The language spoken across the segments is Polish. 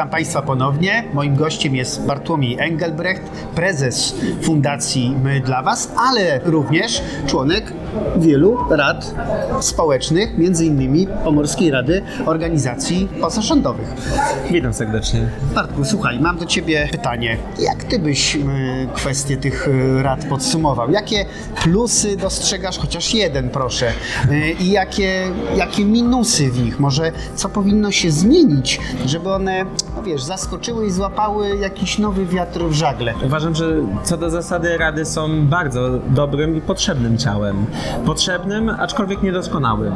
Witam Państwa ponownie. Moim gościem jest Bartłomiej Engelbrecht, prezes Fundacji My dla Was, ale również członek wielu rad społecznych, między innymi Pomorskiej Rady Organizacji Pozarządowych. Witam serdecznie. Bartku, słuchaj, mam do Ciebie pytanie. Jak Ty byś y, kwestię tych y, rad podsumował? Jakie plusy dostrzegasz, chociaż jeden proszę, y, i jakie, jakie minusy w nich? Może co powinno się zmienić, żeby one, no wiesz, zaskoczyły i złapały jakiś nowy wiatr w żagle? Uważam, że co do zasady rady są bardzo dobrym i potrzebnym ciałem. Potrzebnym, aczkolwiek niedoskonałym.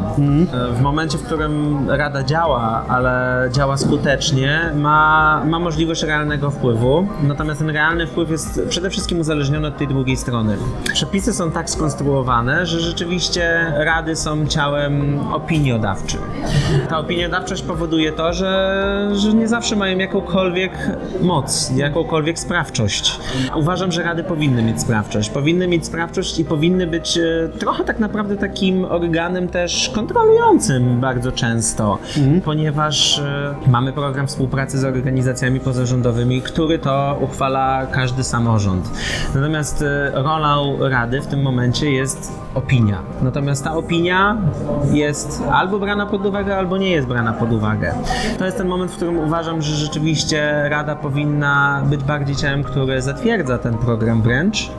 W momencie, w którym rada działa, ale działa skutecznie, ma, ma możliwość realnego wpływu. Natomiast ten realny wpływ jest przede wszystkim uzależniony od tej drugiej strony. Przepisy są tak skonstruowane, że rzeczywiście rady są ciałem opiniodawczym. Ta opiniodawczość powoduje to, że, że nie zawsze mają jakąkolwiek moc, jakąkolwiek sprawczość. Uważam, że rady powinny mieć sprawczość. Powinny mieć sprawczość i powinny być e, trochę tak naprawdę takim organem też kontrolującym bardzo często, ponieważ e, mamy program współpracy z organizacjami pozarządowymi, który to uchwala każdy samorząd. Natomiast e, rolą rady w tym momencie jest opinia. Natomiast ta opinia jest albo brana pod uwagę, albo nie jest brana pod uwagę. To jest ten moment, w którym uważam, że rzeczywiście Rada powinna być bardziej ciałem, które zatwierdza ten program wręcz,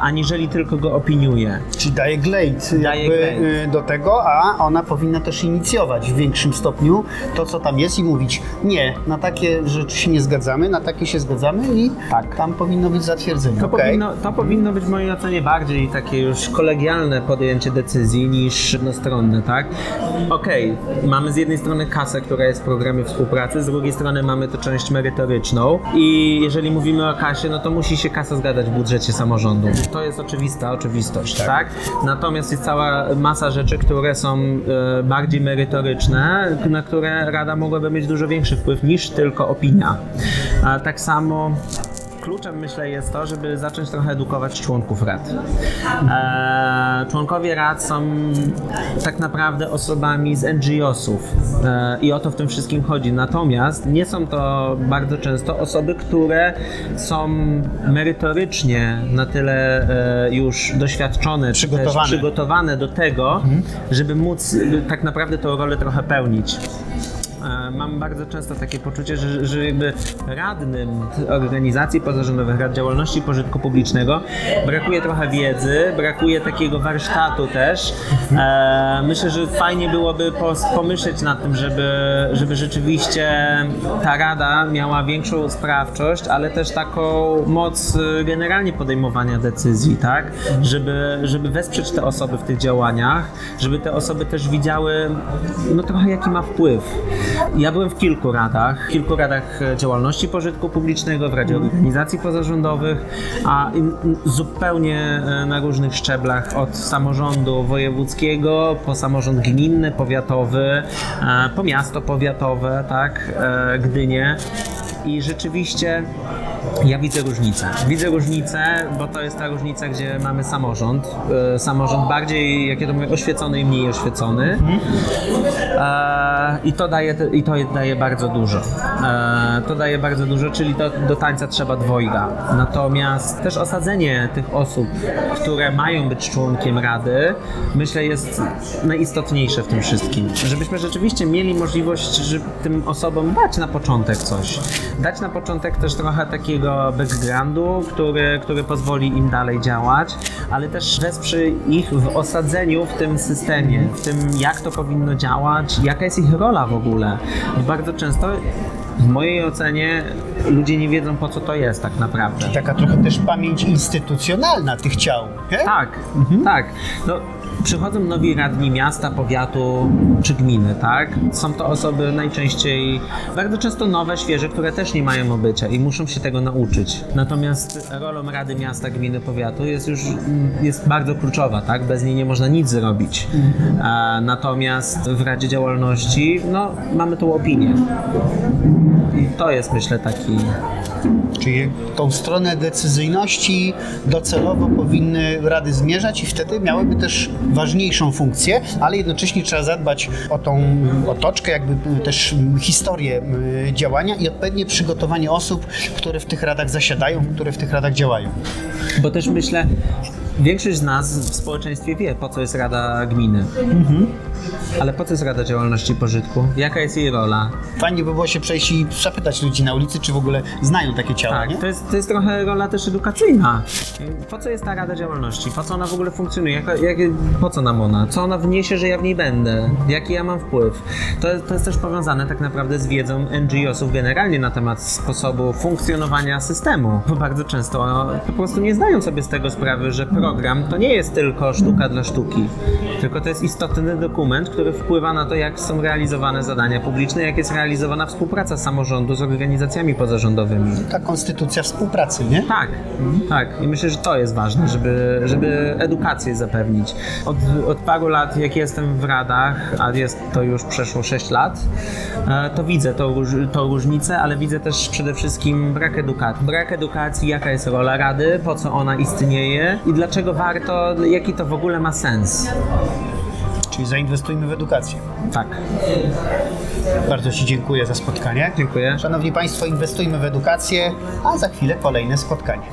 aniżeli tylko go opiniuje. Czyli daje glejt Daje jakby, glejt. y, do tego, a ona powinna też inicjować w większym stopniu to, co tam jest i mówić nie, na takie rzeczy się nie zgadzamy, na takie się zgadzamy i Tak. tam powinno być zatwierdzenie. To, Okej. powinno, to powinno być w mojej ocenie bardziej takie już kolegialne podjęcie decyzji niż jednostronne, tak? Okej, mamy z jednej strony kasę, która jest w programie współpracy, z drugiej strony mamy tę część merytoryczną i jeżeli mówimy o kasie, no to musi się kasa zgadzać w budżecie samorządu. To jest oczywista oczywistość, tak? Natomiast jest cała masa rzeczy, które są e, bardziej merytoryczne, na które Rada mogłaby mieć dużo większy wpływ niż tylko opinia. A tak samo Kluczem myślę jest to, żeby zacząć trochę edukować członków rad. E, członkowie rad są tak naprawdę osobami z NGO-sów e, i o to w tym wszystkim chodzi. Natomiast nie są to bardzo często osoby, które są merytorycznie na tyle e, już doświadczone, Przygotowane. przygotowane do tego, żeby móc tak naprawdę tę rolę trochę pełnić. E, Mam bardzo często takie poczucie, że, że jakby radnym organizacji pozarządowych, rad działalności pożytku publicznego brakuje trochę wiedzy, brakuje takiego warsztatu też. E, myślę, że fajnie byłoby pomyśleć nad tym, żeby, żeby rzeczywiście ta rada miała większą sprawczość, ale też taką moc e, generalnie podejmowania decyzji, tak? Żeby, żeby wesprzeć te osoby w tych działaniach, żeby te osoby też widziały no trochę jaki ma wpływ. Ja byłem w kilku radach, w kilku radach e, działalności pożytku publicznego, w Radzie Organizacji Pozarządowych, a zupełnie e, na różnych szczeblach, od samorządu wojewódzkiego, po samorząd gminny, powiatowy, e, po miasto powiatowe, tak, e, Gdynię. I rzeczywiście ja widzę różnicę. Widzę różnicę, bo to jest ta różnica, gdzie mamy samorząd. E, samorząd bardziej, jak ja to mówię, oświecony i mniej oświecony. E, I to daje, I to daje bardzo dużo. E, to daje bardzo dużo, czyli to, do tańca trzeba dwojga. Natomiast też osadzenie tych osób, które mają być członkiem rady, myślę jest najistotniejsze w tym wszystkim. Żebyśmy rzeczywiście mieli możliwość, żeby tym osobom dać na początek coś. Dać na początek też trochę takiego backgroundu, który, który pozwoli im dalej działać, ale też wesprze ich w osadzeniu w tym systemie, w tym jak to powinno działać, jaka jest ich rola w ogóle. Bardzo często w mojej ocenie ludzie nie wiedzą po co to jest tak naprawdę. Taka trochę też pamięć instytucjonalna tych ciał. Nie? Tak, tak. No, przychodzą nowi radni miasta, powiatu czy gminy, tak? Są to osoby najczęściej, bardzo często nowe, świeże, które też nie mają obycia i muszą się tego nauczyć. Natomiast rolą Rady Miasta, Gminy, Powiatu jest już jest bardzo kluczowa, tak? Bez niej nie można nic zrobić. E, natomiast w Radzie Działalności, no, mamy tą opinię. I to jest, myślę, taki Czyli tą stronę decyzyjności docelowo powinny rady zmierzać i wtedy miałyby też ważniejszą funkcję, ale jednocześnie trzeba zadbać o tą otoczkę, jakby też historię y, działania i odpowiednie przygotowanie osób, które w tych radach zasiadają, które w tych radach działają. Bo też myślę, większość z nas w społeczeństwie wie, po co jest Rada Gminy. Ale po co jest Rada Działalności Pożytku? Jaka jest jej rola? Fajnie by było się przejść i zapytać ludzi na ulicy, czy w ogóle znają takie ciała, Tak, to jest, to jest trochę rola też edukacyjna. Po co jest ta Rada Działalności? Po co ona w ogóle funkcjonuje? Jaka, jak, po co nam ona? Co ona wniesie, że ja w niej będę? Jaki ja mam wpływ? To, to jest też powiązane tak naprawdę z wiedzą NGO-sów generalnie na temat sposobu funkcjonowania systemu. Bo bardzo często po prostu nie zdają sobie z tego sprawy, że program to nie jest tylko sztuka dla sztuki, tylko to jest istotny dokument, który wpływa na to, jak są realizowane zadania publiczne, jak jest realizowana współpraca samorządu z organizacjami pozarządowymi. Ta konstytucja współpracy, nie? Tak, tak. I myślę, że to jest ważne, żeby, żeby edukację zapewnić. Od, od paru lat, jak jestem w radach, a jest to już przeszło 6 lat, e, to widzę tą, tą różnicę, ale widzę też przede wszystkim brak edukacji. Brak edukacji, jaka jest rola rady, po co ona istnieje i dlaczego warto, jaki to w ogóle ma sens. Czyli zainwestujmy w edukację. Tak, Bardzo Ci dziękuję za spotkanie. dziękuję. Szanowni Państwo, inwestujmy w edukację, a za chwilę kolejne spotkanie.